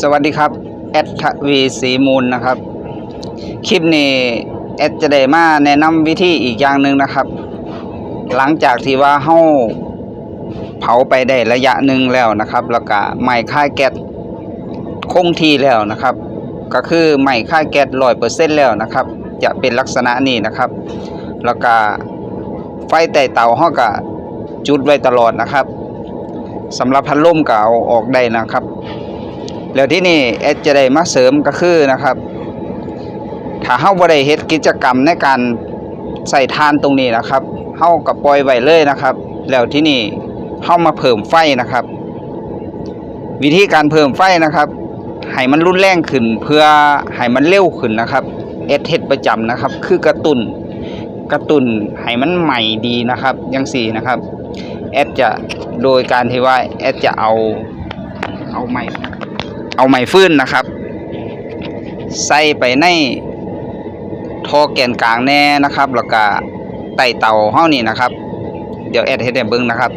สวัสดีครับ แอดทวีสีมูลนะครับ คลิปนี้แอดจะได้มาแนะนำวิธีอีกอย่างหนึ่งนะครับ หลังจากที่ว่าเฮาเผาไปได้ระยะหนึ่งแล้วนะครับ แล้วก็ไหม้ค่ายแก๊สคงที่แล้วนะครับ ก็คือไหม้ค่ายแก๊สร้อยเปอร์เซ็นต์แล้วนะครับ จะเป็นลักษณะนี้นะครับ แล้วก็ไฟใต้เตาเฮาก็จุดไว้ตลอดนะครับสำหรับพัดลมก็เอาออกได้นะครับ แล้วที่นี่แอดจะได้มาเสริมก็คือนะครับ ถ้าเฮาบ่ได้เฮ็ดกิจกรรมในการใส่ทานตรงนี้นะครับเฮาก็ปล่อยไว้เลยนะครับ แล้วที่นี่เฮามาเพิ่มไฟนะครับ วิธีการเพิ่มไฟนะครับให้มันรุนแรงขึ้นเพื่อให้มันเร็วขึ้นนะครับแอดเฮ็ดประจำนะครับ คือกระตุนกระตุนให้มันใหม่ดีนะครับจังซี่นะครับแอดจะโดยการที่ว่าแอดจะเอาเอาไม้ เอาไม้ฟื้นนะครับ ใส่ไปในท่อแกนกลางแน่นะครับ แล้วก็ไต่เตาเฮานี่นะครับ เดี๋ยวแอดเฮ็ดให้เบิ่งนะครับ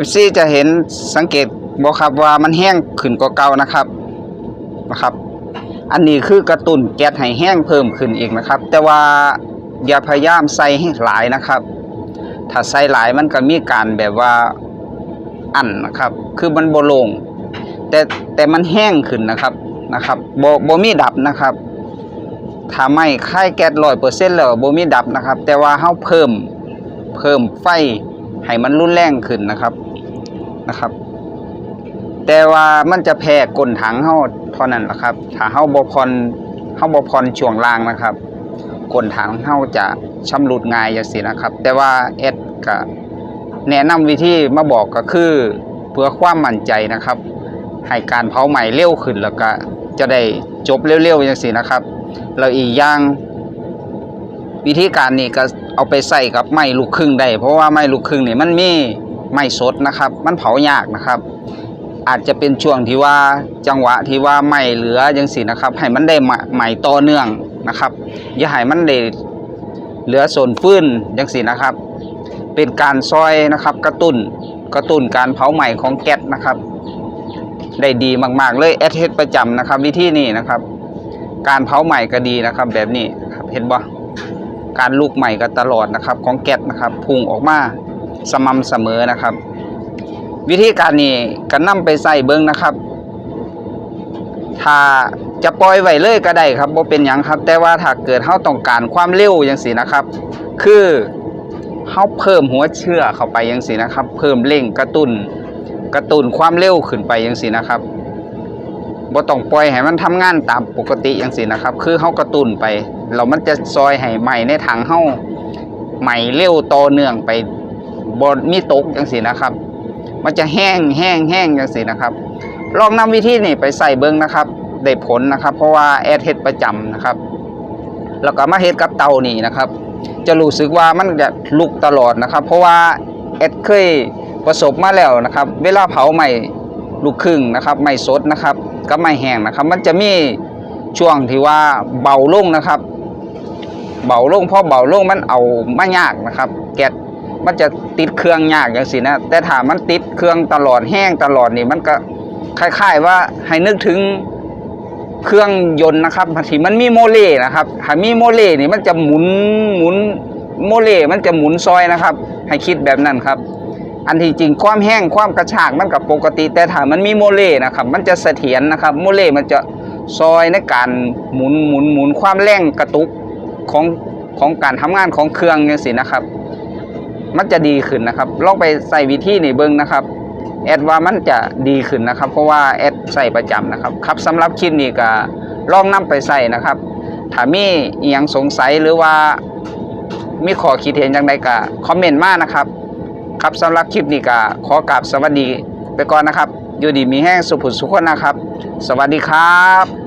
FC จะเห็นสังเกตบ่ครับว่ามันแห้งขึ้นกว่าเก่านะครับนะครับ อันนี้คือกระตุ้นแก๊สให้แห้งเพิ่มขึ้นอีกนะครับ แต่ว่าอย่าพยายามใส่ให้หลายนะครับ ถ้าใส่หลายมันก็มีการแบบว่าอันนะครับ คือมันบ่ลง แต่แต่มันแห้งขึ้นนะครับนะครับบบมีดับนะครับถ้าไม่ค่ายแก๊ส100%แล้วบมีดับนะครับ แต่ว่าเฮาเพิ่มเพิ่มไฟ ให้มันรุนแรงขึ้นนะครับนะครับ แต่ว่ามันจะแพ้ก้นถังเฮาเท่านั้นแหละครับ ถ้าเฮาบ่พรเฮาบ่พรช่วงล่างนะครับก้นถังเฮาจะชำรุดง่ายจังซี่นะครับ แต่ว่าเอสก็แนะนำวิธีมาบอกก็คือเพื่อความมั่นใจนะครับ ให้การเผาใหม่เร็วขึ้นแล้วก็จะได้จบเร็วๆจังซี่นะครับ แล้วอีกอย่างวิธีการนี้ก็ เอาไปใส่กับไม้ลูกครึ่งได้เพราะว่าไม้ลูกครึ่งนี่มันมีไม้สดนะครับ มันเผายากนะครับ อาจจะเป็นช่วงที่ว่าจังหวะที่ว่าไม้เหลือจังสีนะครับ ให้มันได้ไหม้ต่อเนื่องนะครับ อย่าให้มันได้เหลือส่วนฟื้นจังสีนะครับ เป็นการซอยนะครับ กระตุ้นกระตุ้นการเผาไหม้ของแก๊สนะครับ ได้ดีมากๆเลยแอดเฮ็ดประจำนะครับ วิธีนี้นะครับ การเผาไหม้ก็ดีนะครับ แบบนี้ครับเห็นบ่ การลุกใหม่ก็ตลอดนะครับ ของแก๊สนะครับพุ่งออกมาสม่ำเสมอนะครับ วิธีการนี้ก็นำไปใส่เบิ้งนะครับ ถ้าจะปล่อยไว้เลยก็ได้ครับบ่เป็นหยังครับ แต่ว่าถ้าเกิดเฮาต้องการความเร็วจังซี่นะครับ คือเฮาเพิ่มหัวเชื้อเข้าไปจังซี่นะครับ เพิ่มเร่งกระตุ้นกระตุ้นความเร็วขึ้นไปจังซี่นะครับบ่ต้องปล่อยให้มันทำงานตามปกติอย่างสินะครับ คือเฮากระตุ้นไป แล้วมันจะซอยให้ไหม้ในถังเฮาไหม้เร็วต่อเนื่องไปบ่มีตกจังสินะครับ มันจะแห้งแห้งแห้งจังสินะครับ ลองนำวิธีนี้ไปใส่เบิ่งนะครับ ได้ผลนะครับ เพราะว่าแอดเฮ็ดประจำนะครับ แล้วก็มาเฮ็ดกับเตานี่นะครับ จะรู้สึกว่ามันจะลุกตลอดนะครับ เพราะว่าแอดเคยประสบมาแล้วนะครับ เวลาเผาใหม่ลูกครึ่งนะครับ ไม่สดนะครับกับไม่แห้งนะครับ มันจะมีช่วงที่ว่าเบาลงนะครับ เบาลงเพราะเบาลงมันเอามายากนะครับ แก๊สมันจะติดเครื่องยากอย่างสินะแต่ถ้ามันติดเครื่องตลอดแห้งตลอดนี่มันก็คล้ายๆว่าให้นึกถึงเครื่องยนต์นะครับที่มันมีโมเลนะครับถ้ามีโมเลนี่มันจะหมุนหมุนโมเลมันจะหมุนซอยนะครับ ให้คิดแบบนั้นครับ อันที่จริงความแห้งความกระชากมันกับปกติ แต่ถ้ามันมีโมเลนะครับ มันจะเสถียรนะครับ โมเลมันจะซอยในการหมุนหมุนหมุนความแรงกระตุก ของของการทำงานของเครื่องอย่างสินะครับ มันจะดีขึ้นนะครับ ลองไปใส่วิธีนี่เบิ้งนะครับแอดว่ามันจะดีขึ้นนะครับ เพราะว่าแอดใส่ประจำนะครับครับสำหรับคลิปนี้ก็ลองนำไปใส่นะครับถ้ามีอหยังสงสัยหรือว่ามีข้อคิดเห็นอย่างใดก็คอมเมนต์มานะครับ ครับสำหรับคลิปนี้ก็ขอกราบสวัสดีไปก่อนนะครับ อยู่ดีมีแห้งสุผุสุขคนนะครับ สวัสดีครับ